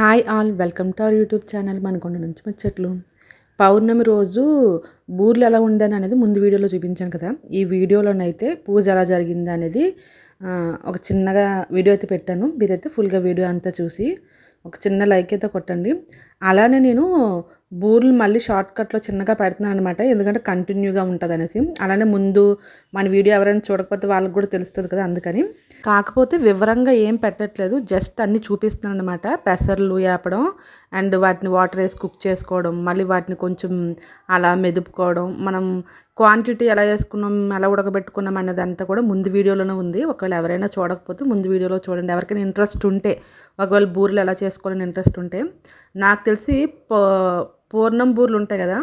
Hi all welcome to our YouTube channel Manakonda నుంచి ముచ్చట్లు. పౌర్ణమి రోజు బూర్లు ఎలా ఉండాను అనేది ముందు వీడియోలో చూపించాను కదా. ఈ వీడియోలోనైతే పూజ ఎలా జరిగింది అనేది ఒక చిన్నగా వీడియో అయితే పెట్టాను. మీరైతే ఫుల్గా వీడియో అంతా చూసి ఒక చిన్న లైక్ అయితే కొట్టండి. అలానే నేను బూర్లు మళ్ళీ షార్ట్ కట్లో చిన్నగా పెడుతున్నాను అనమాట ఎందుకంటే కంటిన్యూగా ఉంటుంది అనేసి అలానే ముందు మన వీడియో ఎవరైనా చూడకపోతే వాళ్ళకి కూడా తెలుస్తుంది కదా అందుకని. కాకపోతే వివరంగా ఏం పెట్టట్లేదు. జస్ట్ అన్నీ చూపిస్తున్నాను అనమాట పెసర్లు వేపడం అండ్ వాటిని వాటర్ వేసి కుక్ చేసుకోవడం మళ్ళీ వాటిని కొంచెం అలా మెదుపుకోవడం మనం క్వాంటిటీ ఎలా వేసుకున్నాం ఎలా ఉడకబెట్టుకున్నాం అనేది అంతా కూడా ముందు వీడియోలోనే ఉంది. ఒకవేళ ఎవరైనా చూడకపోతే ముందు వీడియోలో చూడండి. ఎవరికైనా ఇంట్రెస్ట్ ఉంటే ఒకవేళ బూరెలు ఎలా చేసుకోవాలని ఇంట్రెస్ట్ ఉంటే. నాకు తెలిసి పూర్ణం బూరెలు ఉంటాయి కదా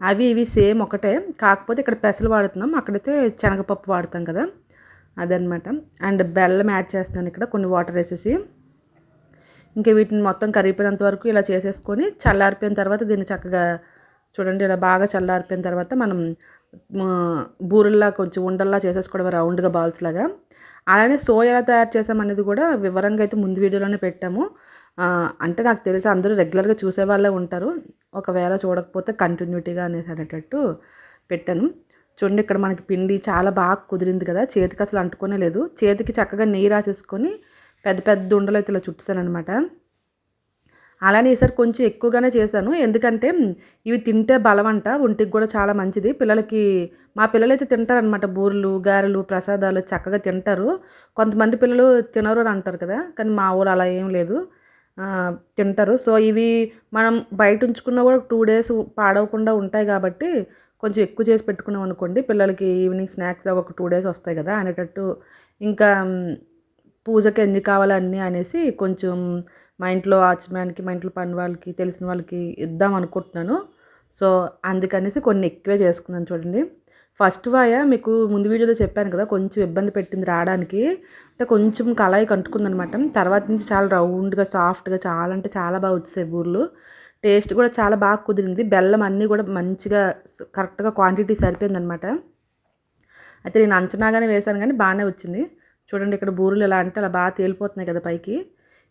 అవి ఇవి సేమ్ ఒకటే. కాకపోతే ఇక్కడ పెసలు వాడుతున్నాం అక్కడైతే శనగపప్పు వాడతాం కదా అదనమాట అండ్ బెల్లం యాడ్ చేస్తున్నాను ఇక్కడ కొన్ని వాటర్ వేసేసి. ఇంకా వీటిని మొత్తం కరిగిపోయినంత వరకు ఇలా చేసేసుకొని చల్లారిపోయిన తర్వాత దీన్ని చక్కగా చూడండి ఇలా బాగా చల్లారిపోయిన తర్వాత మనం బూరెల్లా కొంచెం ఉండల్లా చేసేసుకోవడం రౌండ్గా బాల్స్ లాగా. అలానే సో ఎలా తయారు చేసామనేది కూడా వివరంగా అయితే ముందు వీడియోలోనే పెట్టాము. అంటే నాకు తెలిసి అందరూ రెగ్యులర్గా చూసే వాళ్ళే ఉంటారు. ఒకవేళ చూడకపోతే కంటిన్యూటీగా అనేసి అనేటట్టు పెట్టాను. చూడండి ఇక్కడ మనకి పిండి చాలా బాగా కుదిరింది కదా చేతికి అసలు అంటుకోనే లేదు. చేతికి చక్కగా నెయ్యి రాసేసుకొని పెద్ద పెద్ద ఉండలు అయితే ఇలా చుట్టేసాను అనమాట అలానే ఈసారి కొంచెం ఎక్కువగానే చేశాను. ఎందుకంటే ఇవి తింటే బలమంట ఒంటికి కూడా చాలా మంచిది. పిల్లలకి మా పిల్లలు అయితే తింటారనమాట బూరెలు గారెలు ప్రసాదాలు చక్కగా తింటారు. కొంతమంది పిల్లలు తినరు అని అంటారు కదా కానీ మా ఊరు అలా ఏం లేదు. తింటారు. సో ఇవి మనం బయట ఉంచుకున్న కూడా టూ డేస్ పాడవకుండా ఉంటాయి కాబట్టి కొంచెం ఎక్కువ చేసి పెట్టుకున్నాం అనుకోండి పిల్లలకి ఈవినింగ్ స్నాక్స్ ఒక టూ డేస్ వస్తాయి కదా అనేటట్టు. ఇంకా పూజకి ఎన్ని కావాలి అన్నీ అనేసి కొంచెం మా ఇంట్లో ఆచమ్యానికి మా ఇంట్లో పని వాళ్ళకి తెలిసిన వాళ్ళకి ఇద్దాం అనుకుంటున్నాను. సో అందుకనేసి కొన్ని ఎక్కువే చేసుకున్నాను చూడండి. ఫస్ట్ వాయ మీకు ముందు వీడియోలో చెప్పాను కదా కొంచెం ఇబ్బంది పెట్టింది రావడానికి. అంటే కొంచెం కళాయి కంటుకుందనమాట తర్వాత నుంచి చాలా రౌండ్గా సాఫ్ట్గా చాలా అంటే చాలా బాగా వచ్చాయి బూర్లు. టేస్ట్ కూడా చాలా బాగా కుదిరింది. బెల్లం అన్నీ కూడా మంచిగా కరెక్ట్గా క్వాంటిటీ సరిపోయిందనమాట. అయితే నేను అంచనాగానే వేశాను కానీ బాగానే వచ్చింది. చూడండి ఇక్కడ బూరెలు ఎలా అంటే అలా బాగా తేలిపోతున్నాయి కదా పైకి.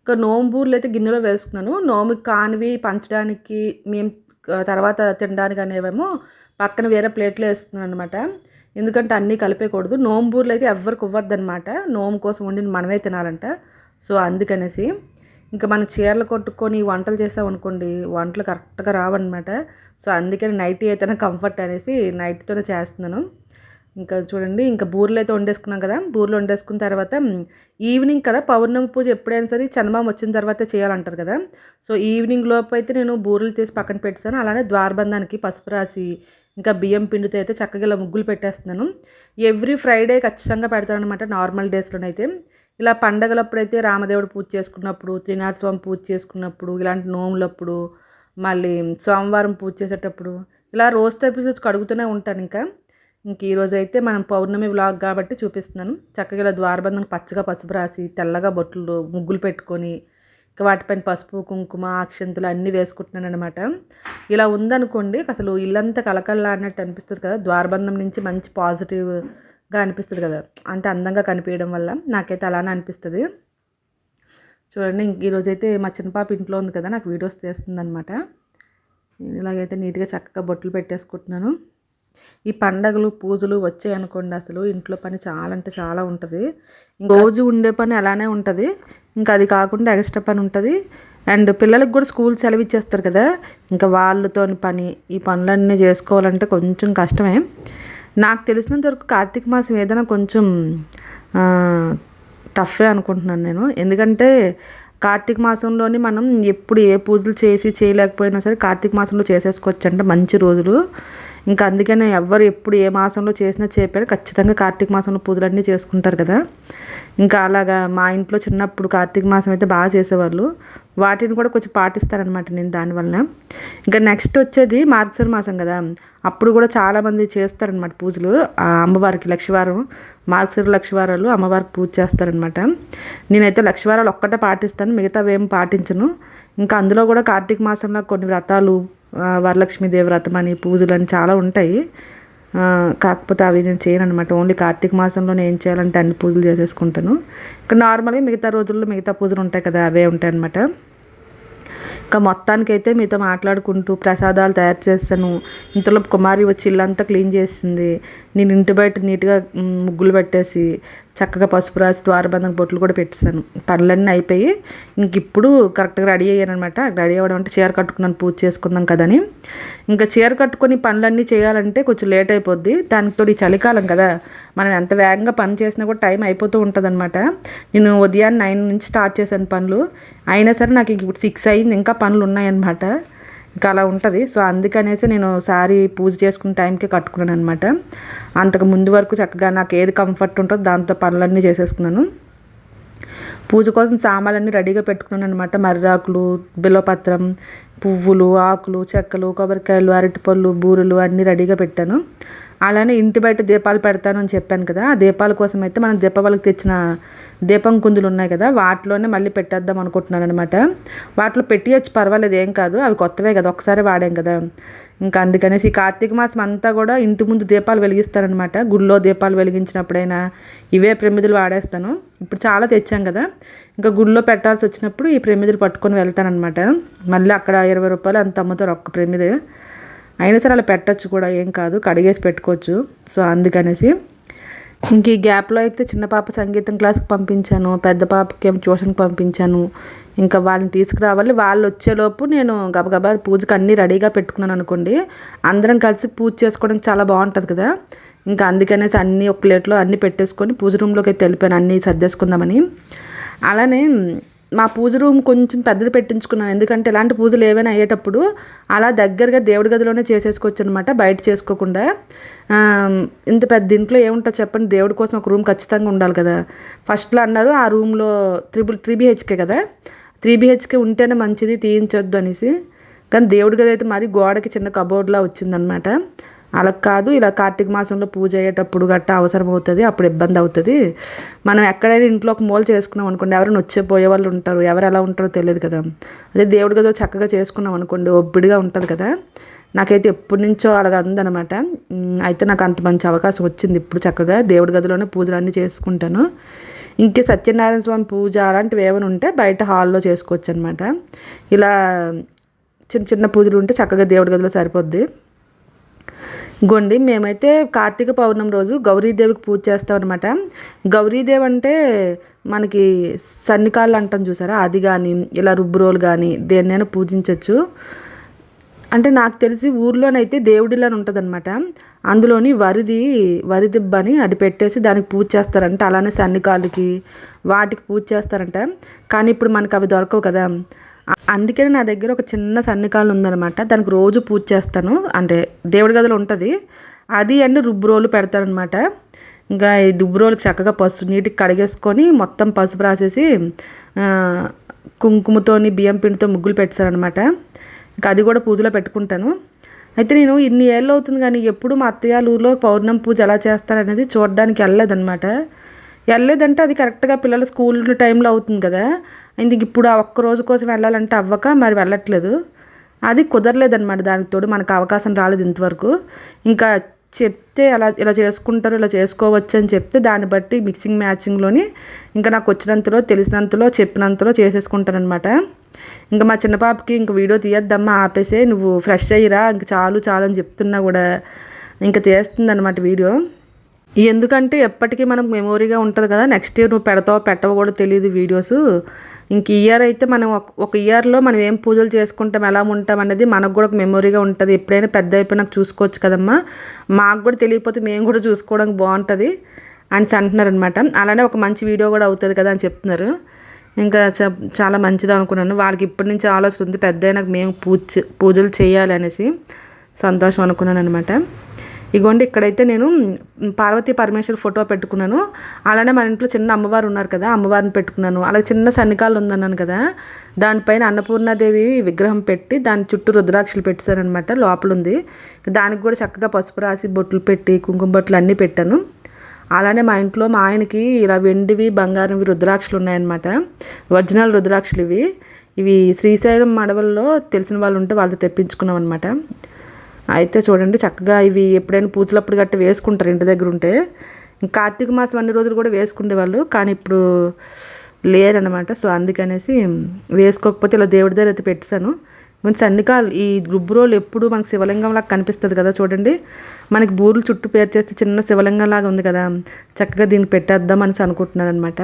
ఇంకా నోము బూరెలు అయితే గిన్నెలో వేసుకున్నాను. నోముకి కానివి పంచడానికి మేము తర్వాత తినడానికి అనేవేమో పక్కన వేరే ప్లేట్లో వేస్తున్నాను అనమాట ఎందుకంటే అన్నీ కలిపేయకూడదు. నోంబూర్లు అయితే ఎవ్వరికి ఇవ్వద్దు అనమాట నోము కోసం వండి మనమే తినాలంట. సో అందుకనేసి ఇంకా మన చీరలు కొట్టుకొని వంటలు చేసామనుకోండి వంటలు కరెక్ట్గా రావన్నమాట. సో అందుకని నైట్ అయితేనే కంఫర్ట్ అనేసి నైట్తోనే చేస్తున్నాను. ఇంకా చూడండి ఇంకా బూరెలు అయితే వండేసుకున్నాం కదా. బూరెలు వండేసుకున్న తర్వాత ఈవినింగ్ కదా పౌర్ణమి పూజ ఎప్పుడైనా సరే చందమామ వచ్చిన తర్వాత చేయాలంటారు కదా. సో ఈవినింగ్ లోపు అయితే నేను బూరెలు చేసి పక్కన పెట్టాను అలానే ద్వారబంధానికి పసుపు రాసి ఇంకా బియ్యం పిండితో అయితే చక్కగా ఇలా ముగ్గులు పెట్టేస్తున్నాను. ఎవ్రీ ఫ్రైడే ఖచ్చితంగా పెడతాను అనమాట నార్మల్ డేస్లోనైతే. ఇలా పండగలప్పుడైతే రామదేవుడు పూజ చేసుకున్నప్పుడు త్రినాథస్వామి పూజ చేసుకున్నప్పుడు ఇలాంటి నోములప్పుడు మళ్ళీ సోమవారం పూజ చేసేటప్పుడు ఇలా రోజు ఎపిసోడ్స్ కడుగుతూనే ఉంటాను ఇంకా. ఇంక ఈరోజు అయితే మనం పౌర్ణమి వ్లాగ్ కాబట్టి చూపిస్తున్నాను. చక్కగా ఇలా ద్వారబంధం పచ్చగా పసుపు రాసి తెల్లగా బొట్లు ముగ్గులు పెట్టుకొని ఇంకా వాటిపైన పసుపు కుంకుమ అక్షంతులు అన్నీ వేసుకుంటున్నాను అనమాట ఇలా ఉందనుకోండి అసలు ఇల్లంతా కలకల్లా అన్నట్టు అనిపిస్తుంది కదా. ద్వారబంధం నుంచి మంచి పాజిటివ్గా అనిపిస్తుంది కదా. అంత అందంగా కనిపించడం వల్ల నాకైతే అలానే అనిపిస్తుంది. చూడండి ఇంక ఈరోజైతే మా చిన్న పాప ఇంట్లో ఉంది కదా నాకు వీడియోస్ చేస్తుంది అనమాట ఇలాగైతే నీట్గా చక్కగా బొట్లు పెట్టేసుకుంటున్నాను. ఈ పండగలు పూజలు వచ్చాయి అనుకోండి అసలు. ఇంట్లో పని చాలా అంటే చాలా ఉంటుంది. రోజు ఉండే పని అలానే ఉంటుంది. ఇంకా అది కాకుండా ఎక్స్ట్రా పని ఉంటుంది. అండ్ పిల్లలకు కూడా స్కూల్ సెలవు ఇచ్చేస్తారు కదా. ఇంకా వాళ్ళతో పని ఈ పనులన్నీ చేసుకోవాలంటే కొంచెం కష్టమే. నాకు తెలిసినంత వరకు కార్తీక మాసం ఏదైనా కొంచెం టఫే అనుకుంటున్నాను నేను. ఎందుకంటే కార్తీక మాసంలోని మనం ఎప్పుడు ఏ పూజలు చేసి చేయలేకపోయినా సరే కార్తీక మాసంలో చేసేసుకోవచ్చు అంటే మంచి రోజులు. ఇంకా అందుకనే ఎవ్వరు ఎప్పుడు ఏ మాసంలో చేసినా చేయకపోయినా ఖచ్చితంగా కార్తీక మాసంలో పూజలన్నీ చేసుకుంటారు కదా. ఇంకా అలాగా మా ఇంట్లో చిన్నప్పుడు కార్తీక మాసం అయితే బాగా చేసేవాళ్ళు. వాటిని కూడా కొంచెం పాటిస్తారనమాట నేను దానివల్ల ఇంకా నెక్స్ట్ వచ్చేది మార్గశిర మాసం కదా. అప్పుడు కూడా చాలామంది చేస్తారనమాట పూజలు. అమ్మవారికి లక్షవారం మార్గశిర లక్షవారాలు అమ్మవారికి పూజ చేస్తారనమాట నేనైతే లక్షవారాలు ఒక్కటే పాటిస్తాను మిగతావి ఏం పాటించను. ఇంకా అందులో కూడా కార్తీక మాసంలో కొన్ని వ్రతాలు వరలక్ష్మీదేవి వ్రతం అని పూజలు అని చాలా ఉంటాయి. కాకపోతే అవి నేను చేయను అనమాట ఓన్లీ కార్తీక మాసంలో నేను ఏం చేయాలంటే అన్ని పూజలు చేసేసుకుంటాను. ఇంకా నార్మల్గా మిగతా రోజుల్లో మిగతా పూజలు ఉంటాయి కదా అవే ఉంటాయి అనమాట ఇంకా మొత్తానికైతే మీతో మాట్లాడుకుంటూ ప్రసాదాలు తయారు చేస్తాను. ఇంతలో కుమారి వచ్చి ఇల్లంతా క్లీన్ చేసింది. నేను ఇంటి బయట నీట్గా ముగ్గులు పెట్టేసి చక్కగా పసుపు రాసి ద్వారబంధం బొట్లు కూడా పెట్టేశాను. పనులన్నీ అయిపోయి ఇంక ఇప్పుడు కరెక్ట్గా రెడీ అయ్యాను అనమాట రెడీ అవ్వడం అంటే చీర కట్టుకున్నాను పూజ చేసుకుందాం కదని. ఇంకా చీర కట్టుకొని పనులన్నీ చేయాలంటే కొంచెం లేట్ అయిపోద్ది. దానితో ఈ చలికాలం కదా. మనం ఎంత వేగంగా పని చేసినా కూడా టైం అయిపోతూ ఉంటుంది అనమాట నేను ఉదయాన్నే నైన్ నుంచి స్టార్ట్ చేశాను పనులు. అయినా సరే నాకు ఇంక ఇప్పుడు సిక్స్ అయింది ఇంకా పనులు ఉన్నాయన్నమాట. ఇంకా అలా ఉంటుంది. సో అందుకనేసి నేను శారీ పూజ చేసుకున్న టైంకి కట్టుకున్నాను అనమాట అంతకు ముందు వరకు చక్కగా నాకు ఏది కంఫర్ట్ ఉంటుందో దాంతో పనులన్నీ చేసేసుకున్నాను. పూజ కోసం సామాన్లన్నీ రెడీగా పెట్టుకున్నాను అనమాట మర్రాకులు బిల్వపత్రం పువ్వులు ఆకులు చెక్కలు కొబ్బరికాయలు అరటిపళ్ళు బూరెలు అన్నీ రెడీగా పెట్టాను. అలానే ఇంటి బయట దీపాలు పెడతాను అని చెప్పాను కదా ఆ దీపాల కోసం అయితే మనం దీపావళికి తెచ్చిన దీపం కుందులు ఉన్నాయి కదా వాటిలోనే మళ్ళీ పెట్టేద్దాం అనుకుంటున్నాను అనమాట వాటిలో పెట్టియచ్చు పర్వాలేదు ఏం కాదు అవి కొత్తవే కదా ఒకసారి వాడాం కదా. ఇంకా అందుకనేసి ఈ కార్తీక మాసం అంతా కూడా ఇంటి ముందు దీపాలు వెలిగిస్తారనమాట గుడిలో దీపాలు వెలిగించినప్పుడైనా ఇవే ప్రమిదులు వాడేస్తాను. ఇప్పుడు చాలా తెచ్చాం కదా ఇంకా గుడిలో పెట్టాల్సి వచ్చినప్పుడు ఈ ప్రమిదులు పట్టుకొని వెళ్తానమాట మళ్ళీ అక్కడ ఇరవై రూపాయలు అంత అమ్ముతారు ఒక్క ప్రమిదే. అయినా సరే అలా పెట్టచ్చు కూడా ఏం కాదు. కడిగేసి పెట్టుకోవచ్చు. సో అందుకనేసి ఇంక ఈ గ్యాప్లో అయితే చిన్న పాప సంగీతం క్లాస్కి పంపించాను పెద్ద పాపకి ఏం ట్యూషన్కి పంపించాను. ఇంకా వాళ్ళని తీసుకురావాలి. వాళ్ళు వచ్చేలోపు నేను గబగబా పూజకి అన్నీ రెడీగా పెట్టుకున్నాను అనుకోండి అందరం కలిసి పూజ చేసుకోవడానికి చాలా బాగుంటుంది కదా. ఇంకా అందుకనేసి అన్నీ ఒక ప్లేట్లో అన్నీ పెట్టేసుకొని పూజ రూమ్లోకి అయితే వెళ్ళిపోయాను అన్నీ సర్దేసుకుందామని. అలానే మా పూజ రూమ్ కొంచెం పెద్దది పెట్టించుకున్నాం. ఎందుకంటే ఇలాంటి పూజలు ఏవైనా అయ్యేటప్పుడు అలా దగ్గరగా దేవుడి గదిలోనే చేసేసుకోవచ్చు అనమాట బయట చేసుకోకుండా. ఇంత పెద్ద ఇంట్లో ఏముంటుంది చెప్పండి? దేవుడి కోసం ఒక రూమ్ ఖచ్చితంగా ఉండాలి కదా. ఫస్ట్లో అన్నారు ఆ రూమ్లో త్రిబుల్ త్రీ బీహెచ్కే కదా. త్రీ బీహెచ్కే ఉంటేనే మంచిది తీయించొద్దు అనేసి. కానీ దేవుడి గది అయితే మరి గోడకి చిన్న కబోర్డ్లా వచ్చిందనమాట అలా కాదు. ఇలా కార్తీక మాసంలో పూజ అయ్యేటప్పుడు గట్టా అవసరం అవుతుంది అప్పుడు ఇబ్బంది అవుతుంది మనం ఎక్కడైనా ఇంట్లో ఒక మూల చేసుకున్నాం అనుకోండి ఎవరైనా వచ్చే పోయే వాళ్ళు ఉంటారు ఎవరు ఎలా ఉంటారో తెలియదు కదా. అదే దేవుడి గదో చక్కగా చేసుకున్నాం అనుకోండి ఒబ్బిడిగా ఉంటుంది కదా. నాకైతే ఎప్పటి నుంచో అలాగ ఉందన్నమాట. అయితే నాకు అంత మంచి అవకాశం వచ్చింది ఇప్పుడు చక్కగా దేవుడి గదిలోనే పూజలు అన్నీ చేసుకుంటాను ఇంకే సత్యనారాయణ స్వామి పూజ అలాంటివి ఏమైనా ఉంటే బయట హాల్లో చేసుకోవచ్చు అనమాట ఇలా చిన్న చిన్న పూజలు ఉంటే చక్కగా దేవుడి గదిలో సరిపోద్ది. గొండి. మేమైతే కార్తీక పౌర్ణమి రోజు గౌరీదేవికి పూజ చేస్తాం అనమాట గౌరీదేవి అంటే మనకి సన్నికాళ్ళు అంటాం చూసారా? అది కానీ ఇలా రుబ్బురోలు కానీ దేన్నైనా పూజించవచ్చు అంటే నాకు తెలిసి ఊర్లోనైతే దేవుడిలా ఉంటుంది అనమాట అందులోని వరిది వరిదిబ్బ అని అది పెట్టేసి దానికి పూజ చేస్తారంట. అలానే సన్నికాళ్ళకి వాటికి పూజ చేస్తారంట. కానీ ఇప్పుడు మనకు అవి దొరకవు కదా. అందుకని నా దగ్గర ఒక చిన్న సన్నికాలు ఉందన్నమాట. దానికి రోజు పూజ చేస్తాను. అంటే దేవుడి గదిలో ఉంటుంది. అది అండ్ రుబ్బురోలు పెడతారనమాట ఇంకా ఈ రుబ్బురోలు చక్కగా పసుపు నీటికి కడిగేసుకొని మొత్తం పసుపు రాసేసి కుంకుమతోని బియ్యం పిండితో ముగ్గులు పెట్టారనమాట ఇంకా అది కూడా పూజలో పెట్టుకుంటాను. అయితే నేను ఇన్ని ఏళ్ళు అవుతుంది కానీ ఎప్పుడు మా అత్తయ్య ఊర్లో పౌర్ణమి పూజ ఎలా చేస్తారనేది చూడడానికి వెళ్ళలేదన్నమాట. వెళ్ళలేదంటే అది కరెక్ట్గా పిల్లలు స్కూల్ టైంలో అవుతుంది కదా. ఇందుకు ఇప్పుడు ఆ ఒక్క రోజు కోసం వెళ్ళాలంటే అవ్వక మరి వెళ్ళట్లేదు. అది కుదరలేదన్నమాట దానికి తోడు మనకు అవకాశం రాలేదు ఇంతవరకు. ఇంకా చెప్తే అలా ఇలా చేసుకుంటారు ఇలా చేసుకోవచ్చు అని చెప్తే దాన్ని బట్టి మిక్సింగ్ మ్యాచింగ్లోని ఇంకా నాకు వచ్చినంతలో తెలిసినంతలో చెప్పినంతలో చేసేసుకుంటానమాట ఇంకా మా చిన్న పాపకి ఇంక వీడియో తీయద్దమ్మా ఆపేసే నువ్వు ఫ్రెష్ అయ్యిరా ఇంక చాలు చాలు అని చెప్తున్నా కూడా. ఇంకా తీస్తుంది అనమాట వీడియో ఎందుకంటే ఎప్పటికీ మనకు మెమోరీగా ఉంటుంది కదా నెక్స్ట్ ఇయర్ నువ్వు పెడతావో పెట్టవో కూడా తెలియదు వీడియోస్ ఇంక ఇయర్ అయితే మనం ఒక- ఒక ఇయర్లో మనం ఏం పూజలు చేసుకుంటాం ఎలా ఉంటాం అనేది మనకు కూడా ఒక మెమొరీగా ఉంటుంది. ఎప్పుడైనా పెద్ద అయిపోయినాక చూసుకోవచ్చు కదమ్మా. మాకు కూడా తెలియకపోతే మేము కూడా చూసుకోవడానికి బాగుంటుంది అని అంటున్నారు అనమాట అలానే ఒక మంచి వీడియో కూడా అవుతుంది కదా అని చెప్తున్నారు. ఇంకా చ- చాలా మంచిది అనుకున్నాను. వాళ్ళకి ఇప్పటి నుంచి ఆలోచన ఉంది పెద్ద అయినాక మేము పూజ పూజలు చేయాలి అనేసి సంతోషం అనుకున్నాను అనమాట ఇగోండి ఇక్కడైతే నేను పార్వతీ పరమేశ్వర్ ఫోటో పెట్టుకున్నాను. అలానే మన ఇంట్లో చిన్న అమ్మవారు ఉన్నారు కదా అమ్మవారిని పెట్టుకున్నాను. అలాగే చిన్న సన్నికాలు ఉందన్నాను కదా దానిపైన అన్నపూర్ణాదేవి విగ్రహం పెట్టి దాని చుట్టూ రుద్రాక్షలు పెట్టారనమాట లోపల ఉంది దానికి కూడా చక్కగా పసుపు రాసి బొట్లు పెట్టి కుంకుమ బొట్లు అన్నీ పెట్టాను. అలానే మా ఇంట్లో మా ఆయనకి ఇలా వెండివి బంగారంవి రుద్రాక్షలు ఉన్నాయన్నమాట. ఒరిజినల్ రుద్రాక్షలు ఇవి. ఇవి శ్రీశైలం మడవల్లో తెలిసిన వాళ్ళు ఉంటే వాళ్ళతో తెప్పించుకున్నాం అనమాట అయితే చూడండి చక్కగా ఇవి ఎప్పుడైనా పూజలప్పుడు గట్ట వేసుకుంటారు ఇంటి దగ్గర ఉంటే. కార్తీక మాసం అన్ని రోజులు కూడా వేసుకునేవాళ్ళు కానీ ఇప్పుడు లేరనమాట సో అందుకనేసి వేసుకోకపోతే ఇలా దేవుడి దగ్గర అయితే పెట్టాను మీన్స్ సన్నికాలు ఈ గుబ్బు రోలు ఎప్పుడు మనకు శివలింగంలాగా కనిపిస్తుంది కదా చూడండి. మనకి బూర్లు చుట్టూ పేరు చేస్తే చిన్న శివలింగం లాగా ఉంది కదా. చక్కగా దీన్ని పెట్టేద్దాం అనేసి అనుకుంటున్నాను అనమాట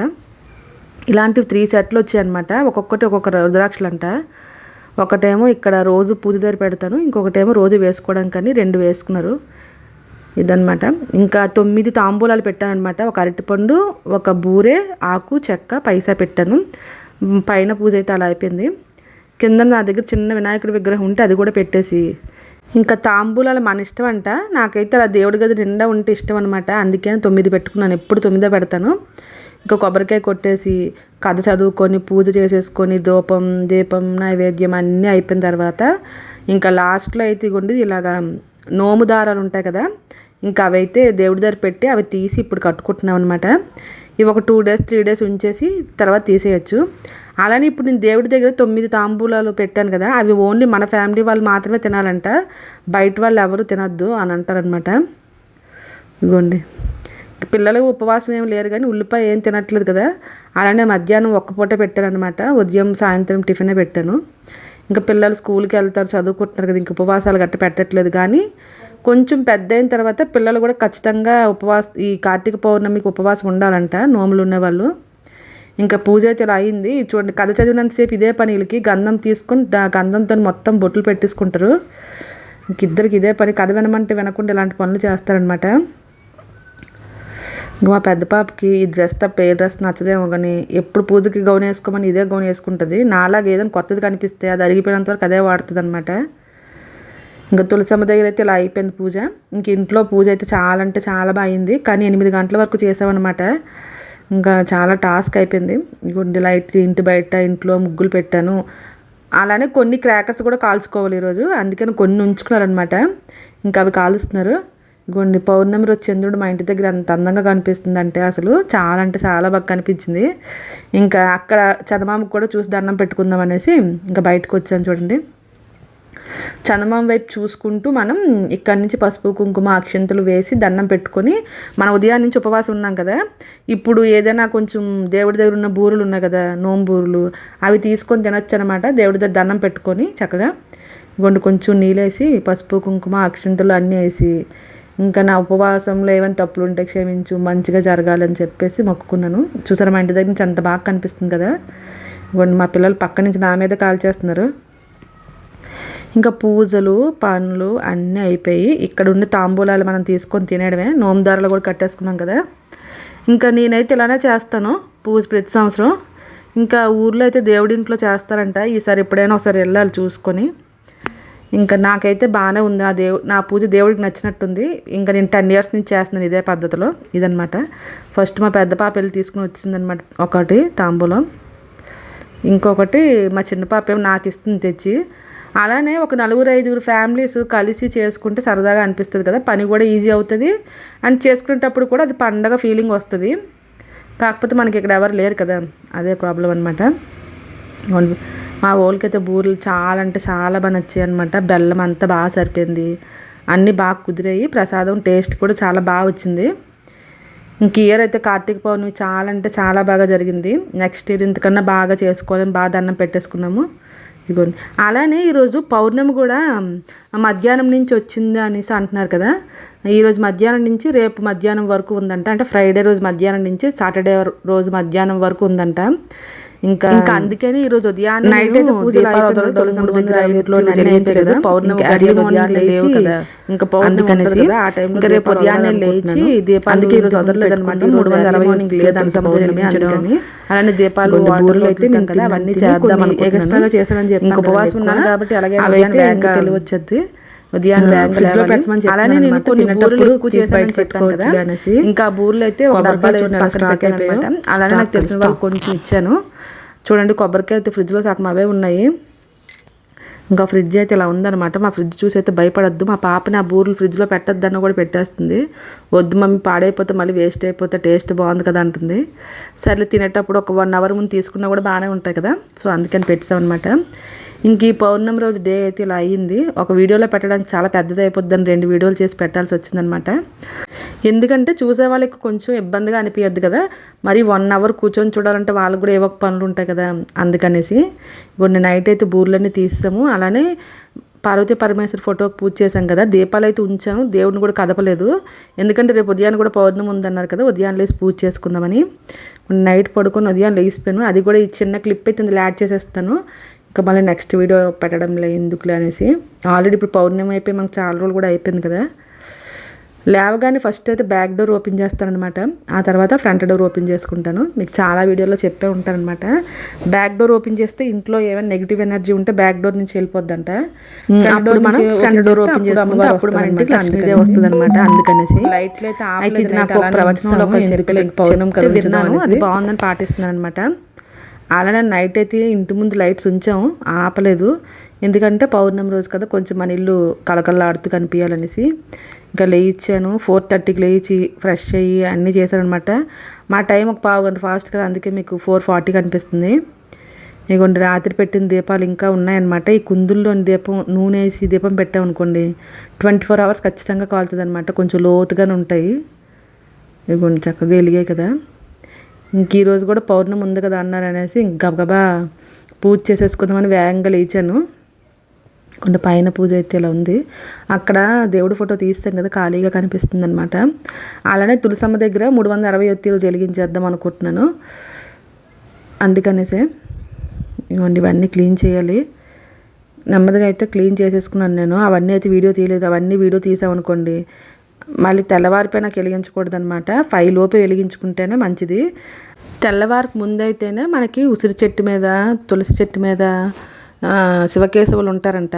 ఇలాంటివి త్రీ సెట్లు వచ్చాయన్నమాట. ఒక్కొక్కటి ఒక్కొక్క రుద్రాక్షలు అంట ఒకటేమో ఇక్కడ రోజు పూజ దగ్గర పెడతాను ఇంకొకటేమో రోజు వేసుకోవడానికి రెండు వేసుకున్నారు. ఇదనమాట ఇంకా తొమ్మిది తాంబూలాలు పెట్టానమాట ఒక అరటిపండు ఒక బూరె ఆకు చెక్క పైసా పెట్టాను. పైన పూజ అయితే అలా అయిపోయింది. కింద నా దగ్గర చిన్న వినాయకుడి విగ్రహం ఉంటే అది కూడా పెట్టేసి. ఇంకా తాంబూలాలు మన ఇష్టం అంట నాకైతే అలా దేవుడి గది నిండా ఉంటే ఇష్టం అనమాట అందుకే తొమ్మిది పెట్టుకున్నాను. ఎప్పుడు తొమ్మిదో పెడతాను. ఇంకా కొబ్బరికాయ కొట్టేసి కథ చదువుకొని పూజ చేసేసుకొని ధూపం దీపం నైవేద్యం అన్నీ అయిపోయిన తర్వాత ఇంకా లాస్ట్లో అయితే ఇగోండి ఇలాగా నోము దారాలు ఉంటాయి కదా ఇంకా అవైతే దేవుడి దగ్గర పెట్టి అవి తీసి ఇప్పుడు కట్టుకుంటున్నాం అనమాట ఇవి ఒక టూ డేస్ త్రీ డేస్ ఉంచేసి తర్వాత తీసేయచ్చు. అలానే ఇప్పుడు నేను దేవుడి దగ్గర తొమ్మిది తాంబూలాలు పెట్టాను కదా అవి ఓన్లీ మన ఫ్యామిలీ వాళ్ళు మాత్రమే తినాలంట బయట వాళ్ళు ఎవరు తినద్దు అని అంటారనమాట ఇగోండి. పిల్లలు ఉపవాసం ఏం లేరు కానీ ఉల్లిపాయ ఏం తినట్లేదు కదా. అలానే మధ్యాహ్నం ఒక్క పూట పెట్టాను అనమాట ఉదయం సాయంత్రం టిఫినే పెట్టాను. ఇంకా పిల్లలు స్కూల్కి వెళ్తారు చదువుకుంటున్నారు కదా ఇంక ఉపవాసాలు గట్ట పెట్టట్లేదు. కానీ కొంచెం పెద్ద అయిన తర్వాత పిల్లలు కూడా ఖచ్చితంగా ఉపవాస ఈ కార్తీక పౌర్ణమికి ఉపవాసం ఉండాలంట నోములు ఉన్నవాళ్ళు. ఇంకా పూజ అయితే ఇలా అయింది. చూడండి కథ చదివినంతసేపు ఇదే పని వీళ్ళకి గంధం తీసుకొని గంధంతో మొత్తం బొట్లు పెట్టేసుకుంటారు. ఇంక ఇద్దరికి ఇదే పని. కథ వినమంటే వినకుండా ఇలాంటి పనులు చేస్తారనమాట మా పెద్ద పాపకి ఈ డ్రెస్ తప్ప ఏ డ్రెస్ నచ్చదేమో కానీ ఎప్పుడు పూజకి గౌన్ వేసుకోమని ఇదే గౌన్ వేసుకుంటుంది. నాలాగా ఏదైనా కొత్తది కనిపిస్తే అది అరిగిపోయినంత వరకు అదే వాడుతుంది అనమాట ఇంకా తులసమ్మ దగ్గర అయితే ఇలా అయిపోయింది పూజ. ఇంక ఇంట్లో పూజ అయితే చాలా అంటే చాలా బాగుంది కానీ ఎనిమిది గంటల వరకు చేసామన్నమాట. ఇంకా చాలా టాస్క్ అయిపోయింది. గుండె లైట్ ఇంటి బయట ఇంట్లో ముగ్గులు పెట్టాను. అలానే కొన్ని క్రాకర్స్ కూడా కాల్చుకోవాలి ఈరోజు. అందుకని కొన్ని ఉంచుకున్నారనమాట ఇంకా అవి కాలుస్తున్నారు. గుండి పౌర్ణమి రోజు చంద్రుడు మా ఇంటి దగ్గర అంత అందంగా కనిపిస్తుంది అంటే అసలు చాలా అంటే చాలా బాగా కనిపించింది. ఇంకా అక్కడ చందమామకు కూడా చూసి దండం పెట్టుకుందాం అనేసి ఇంకా బయటకు వచ్చాను చూడండి. చందమామ వైపు చూసుకుంటూ మనం ఇక్కడి నుంచి పసుపు కుంకుమ అక్షంతలు వేసి దండం పెట్టుకొని మనం ఉదయం నుంచి ఉపవాసం ఉన్నాం కదా. ఇప్పుడు ఏదైనా కొంచెం దేవుడి దగ్గర ఉన్న బూరులు ఉన్నాయి కదా నోంబూరులు అవి తీసుకొని తినొచ్చు అనమాట దేవుడి దగ్గర దండం పెట్టుకొని చక్కగా గొండు కొంచెం నీళ్ళేసి పసుపు కుంకుమ అక్షంతలు అన్నీ వేసి ఇంకా నా ఉపవాసంలో ఏమైనా తప్పులు ఉంటే క్షమించు మంచిగా జరగాలని చెప్పేసి మొక్కుకున్నాను. చూసారా మా ఇంటి దగ్గర నుంచి అంత బాగా కనిపిస్తుంది కదా? మా పిల్లలు పక్క నుంచి నా మీద కాల్ చేస్తున్నారు. ఇంకా పూజలు పనులు అన్నీ అయిపోయి ఇక్కడ ఉన్న తాంబూలాలు మనం తీసుకొని తినేయడమే. నోమదారాలు కూడా కట్టేసుకున్నాం కదా. ఇంకా నేనైతే ఇలానే చేస్తాను పూజ ప్రతి సంవత్సరం. ఇంకా ఊర్లో అయితే దేవుడింట్లో చేస్తారంట. ఈసారి ఎప్పుడైనా ఒకసారి వెళ్ళాలి చూసుకొని. ఇంకా నాకైతే బాగానే ఉంది. నా దేవు నా పూజ దేవుడికి నచ్చినట్టుంది. ఇంకా నేను టెన్ ఇయర్స్ నుంచి చేస్తున్నాను ఇదే పద్ధతిలో ఇదనమాట ఫస్ట్ మా పెద్ద పాప వెళ్ళి తీసుకుని వచ్చిందనమాట ఒకటి తాంబూలం. ఇంకొకటి మా చిన్న పాప ఏమో నాకు ఇస్తుంది తెచ్చి. అలానే ఒక నలుగురు ఐదుగురు ఫ్యామిలీస్ కలిసి చేసుకుంటే సరదాగా అనిపిస్తుంది కదా. పని కూడా ఈజీ అవుతుంది. అండ్ చేసుకునేటప్పుడు కూడా అది పండగ ఫీలింగ్ వస్తుంది. కాకపోతే మనకి ఇక్కడ ఎవరు లేరు కదా. అదే ప్రాబ్లం అనమాట మా ఓళ్ళకైతే బూరెలు చాలా అంటే చాలా బాగా నచ్చాయి అనమాట బెల్లం అంతా బాగా సరిపోయింది. అన్నీ బాగా కుదిరాయి. ప్రసాదం టేస్ట్ కూడా చాలా బాగా వచ్చింది. ఇంక ఇయర్ అయితే కార్తీక పౌర్ణమి చాలా అంటే చాలా బాగా జరిగింది. నెక్స్ట్ ఇయర్ ఇంతకన్నా బాగా చేసుకోవాలని బాగా దండం పెట్టేసుకున్నాము. ఇదిగోండి అలానే ఈరోజు పౌర్ణమి కూడా మధ్యాహ్నం నుంచి వచ్చింది అనేసి అంటున్నారు కదా. ఈరోజు మధ్యాహ్నం నుంచి రేపు మధ్యాహ్నం వరకు ఉందంట. అంటే ఫ్రైడే రోజు మధ్యాహ్నం నుంచి సాటర్డే రోజు మధ్యాహ్నం వరకు ఉందంట. ఇంకా ఇంకా అందుకని ఈ రోజు ఉదయాన్నే నైట్ అయితే దగ్గర లేచి కదా. ఇంకా అందుకనేసి ఆ టైం ఇంకా రేపు ఉదయాన్నే లేచి దీపాలు అందుకే ఈ రోజు వదలలేదు అనమాట మూడు వందల అరవై లేదని సముద్రం అందుకని అలానే దీపాలు బూరెలు అయితే మేము కదా అవన్నీ చేద్దాం ఎక్స్ట్రాగా చేశానని చెప్పి ఇంకా ఉపవాసం ఉన్నాను కాబట్టి అలాగే అవైతే ఇంకా తెలివచ్చేది ఉదయాన్నే బ్యాంక్లో పెట్టమని అలానే నేను కొన్ని బూరెలు ఎక్కువ చేశానని చెప్పాను కదా. ఇంకా బూరెలు అయితే ఒక డబ్బాలో వేసి అలానే నాకు తెలిసిన వాళ్ళు కొంచెం ఇచ్చాను చూడండి కొబ్బరికాయ అయితే ఫ్రిడ్జ్లో సగం అవే ఉన్నాయి. ఇంకా ఫ్రిడ్జ్ అయితే ఇలా ఉందనమాట మా ఫ్రిడ్జ్ చూసి అయితే భయపడద్దు. మా పాపని ఆ బూర్లు ఫ్రిడ్జ్లో పెట్టద్దన్న కూడా పెట్టేస్తుంది. వద్దు మమ్మీ పాడైపోతే మళ్ళీ వేస్ట్ అయిపోతే టేస్ట్ బాగుంది కదా అంటుంది. సర్లే తినేటప్పుడు ఒక వన్ అవర్ ముందు తీసుకున్నా కూడా బాగానే ఉంటాయి కదా. సో అందుకని పెట్టామన్నమాట. ఇంక ఈ పౌర్ణమి రోజు డే అయితే ఇలా అయ్యింది. ఒక వీడియోలో పెట్టడానికి చాలా పెద్దది అయిపోద్దని రెండు వీడియోలు చేసి పెట్టాల్సి వచ్చిందనమాట ఎందుకంటే చూసే వాళ్ళకి కొంచెం ఇబ్బందిగా అనిపించద్దు కదా. మరి వన్ అవర్ కూర్చొని చూడాలంటే వాళ్ళకి కూడా ఏవో పనులు ఉంటాయి కదా. అందుకనేసి ఇప్పుడు నైట్ అయితే బూర్లన్నీ తీసాము అలానే పార్వతీ పరమేశ్వర ఫోటోకి పూజ చేశాం కదా. దీపాలు అయితే ఉంచాను దేవుడిని కూడా కదపలేదు. ఎందుకంటే రేపు ఉదయాన్ని కూడా పౌర్ణమి ఉందన్నారు కదా. ఉదయాన్ని లేసి పూజ చేసుకుందామని. నైట్ పడుకొని ఉదయం లేచిపోయాను. అది కూడా ఈ చిన్న క్లిప్ అయితే ఇందులో యాడ్ చేసేస్తాను. ఇంకా మళ్ళీ నెక్స్ట్ వీడియో పెట్టడం లే ఎందుకులే అనేసి. ఆల్రెడీ ఇప్పుడు పౌర్ణమి అయిపోయి మనకు చాలా రోజులు కూడా అయిపోయింది కదా. లేవగానే ఫస్ట్ అయితే బ్యాక్ డోర్ ఓపెన్ చేస్తానమాట ఆ తర్వాత ఫ్రంట్ డోర్ ఓపెన్ చేసుకుంటాను. మీకు చాలా వీడియోలో చెప్పే ఉంటానమాట బ్యాక్ డోర్ ఓపెన్ చేస్తే ఇంట్లో ఏమైనా నెగిటివ్ ఎనర్జీ ఉంటే బ్యాక్ డోర్ నుంచి వెళ్ళిపోద్దంట. మనం ఫ్రంట్ డోర్ ఓపెన్ చేసుకుంటే అప్పుడు మన ఇంటికి లక్ష్మీదే వస్తుంది అనమాట అందుకనేసి. లైట్లు అయితే నాకు ప్రవచనంలో చెప్పలేదు. పౌర్ణం కదా విన్నాను అది బాగుందని పాటిస్తున్నాను అనమాట అలానే నైట్ అయితే ఇంటి ముందు లైట్స్ ఉంచాము ఆపలేదు. ఎందుకంటే పౌర్ణమి రోజు కదా కొంచెం మన ఇల్లు కలకల్లాడుతూ కనిపించాలనేసి ఇంకా లేయించాను ఫోర్ థర్టీకి లేచి ఫ్రెష్ అయ్యి అన్నీ చేశానమాట మా టైం ఒక పావు గంట ఫాస్ట్ కదా అందుకే మీకు ఫోర్ ఫార్టీ కనిపిస్తుంది. ఇగోండి రాత్రి పెట్టిన దీపాలు ఇంకా ఉన్నాయన్నమాట. ఈ కుందుల్లోని దీపం నూనె వేసి దీపం పెట్టామనుకోండి ట్వంటీ ఫోర్ అవర్స్ ఖచ్చితంగా కాలుతుంది అనమాట కొంచెం లోతుగానే ఉంటాయి. ఇగోండి చక్కగా వెలిగాయి కదా. ఇంక ఈరోజు కూడా పౌర్ణమి ఉంది కదా అన్నారు అనేసి ఇంక గబగబా పూజ చేసేసుకుందామని వేగంగా లేచాను. కొండ పైన పూజ అయితే ఇలా ఉంది. అక్కడ దేవుడి ఫోటో తీస్తాం కదా ఖాళీగా కనిపిస్తుంది అనమాట అలానే తులసమ్మ దగ్గర మూడు వందల అరవై ఒత్తి రోజు వెలిగించేద్దాం అనుకుంటున్నాను. అందుకనేసే ఇవ్వండి ఇవన్నీ క్లీన్ చేయాలి. నెమ్మదిగా అయితే క్లీన్ చేసేసుకున్నాను నేను. అవన్నీ అయితే వీడియో తీయలేదు. అవన్నీ వీడియో తీసామనుకోండి మళ్ళీ తెల్లవారిపై నాకు వెలిగించకూడదు అనమాట ఫైవ్ లోపే వెలిగించుకుంటేనే మంచిది. తెల్లవారికి ముందైతేనే మనకి ఉసిరి చెట్టు మీద తులసి చెట్టు మీద శివకేశవులు ఉంటారంట.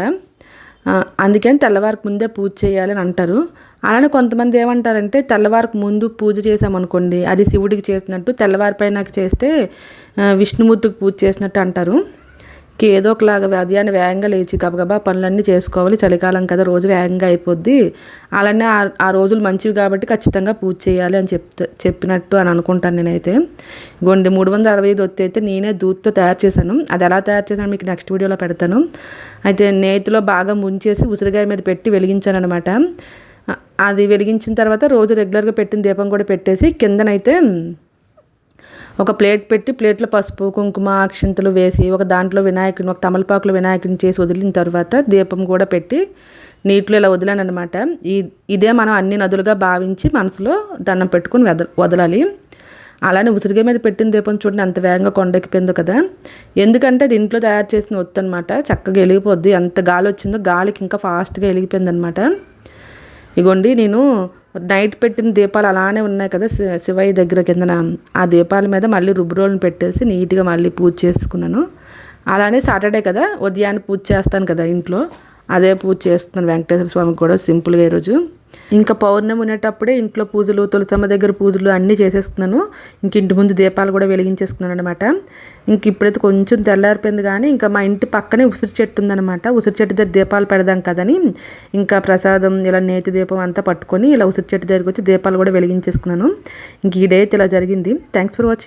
అందుకని తెల్లవారికి ముందే పూజ చేయాలని అంటారు. అలానే కొంతమంది ఏమంటారంటే తెల్లవారికి ముందు పూజ చేసామనుకోండి అది శివుడికి చేసినట్టు తెల్లవారిపైన చేస్తే విష్ణుమూర్తికి పూజ చేసినట్టు అంటారు. ఏదో ఒకలాగా ఉదయాన్నే వేగంగా లేచి గబగబా పనులన్నీ చేసుకోవాలి. చలికాలం కదా రోజు వేగంగా అయిపోద్ది. అలానే ఆ రోజులు మంచివి కాబట్టి ఖచ్చితంగా పూజ చేయాలి అని చెప్తే చెప్పినట్టు అని అనుకుంటాను నేనైతే. గొండి మూడు వందల అరవై ఐదు ఒత్తి అయితే నేనే దూత్తో తయారు చేశాను. అది ఎలా తయారు చేశాను మీకు నెక్స్ట్ వీడియోలో పెడతాను. అయితే నేతిలో బాగా ముంచేసి ఉసిరిగాయ మీద పెట్టి వెలిగించాను అనమాట అది వెలిగించిన తర్వాత రోజు రెగ్యులర్గా పెట్టిన దీపం కూడా పెట్టేసి కిందనైతే ఒక ప్లేట్ పెట్టి ప్లేట్లో పసుపు కుంకుమ అక్షంతలు వేసి ఒక దాంట్లో వినాయకుని ఒక తమలపాకులో వినాయకుని చేసి వదిలిన తర్వాత దీపం కూడా పెట్టి నీటిలో ఇలా వదిలాను అనమాట ఈ ఇదే మనం అన్ని నదులుగా భావించి మనసులో దండం పెట్టుకుని వద వదలాలి. అలానే ఉసిరిగా మీద పెట్టిన దీపం చూడండి అంత వేగంగా కొండెక్కిపోయిందో కదా. ఎందుకంటే అది ఇంట్లో తయారు చేసిన ఒత్తు అనమాట చక్కగా వెలిగిపోద్ది. ఎంత గాలి వచ్చిందో గాలికి ఇంకా ఫాస్ట్గా వెలిగిపోయింది అనమాట ఇగోండి నేను నైట్ పెట్టిన దీపాలు అలానే ఉన్నాయి కదా శివయ్య దగ్గర కిందన. ఆ దీపాల మీద మళ్ళీ రుబ్బురోలను పెట్టేసి నీట్గా మళ్ళీ పూజ చేసుకున్నాను. అలానే సాటర్డే కదా ఉదయాన్నే పూజ చేస్తాను కదా ఇంట్లో. అదే పూజ చేస్తున్నాను. వెంకటేశ్వర స్వామికి కూడా సింపుల్గా ఈరోజు. ఇంకా పౌర్ణమి ఉండేటప్పుడే ఇంట్లో పూజలు తులసమ్మ దగ్గర పూజలు అన్నీ చేసేసుకున్నాను. ఇంక ఇంటి ముందు దీపాలు కూడా వెలిగించేసుకున్నాను అనమాట ఇంక ఇప్పుడైతే కొంచెం తెల్లారిపోయింది కానీ ఇంకా మా ఇంటి పక్కనే ఉసిరి చెట్టు ఉందనమాట ఉసిరి చెట్టు దగ్గర దీపాలు పెడదాం కదని ఇంకా ప్రసాదం ఇలా నేతి దీపం అంతా పట్టుకొని ఇలా ఉసిరి చెట్టు దగ్గరికి వచ్చి దీపాలు కూడా వెలిగించేసుకున్నాను. ఇంక ఈ డే ఇలా జరిగింది. Thanks for watching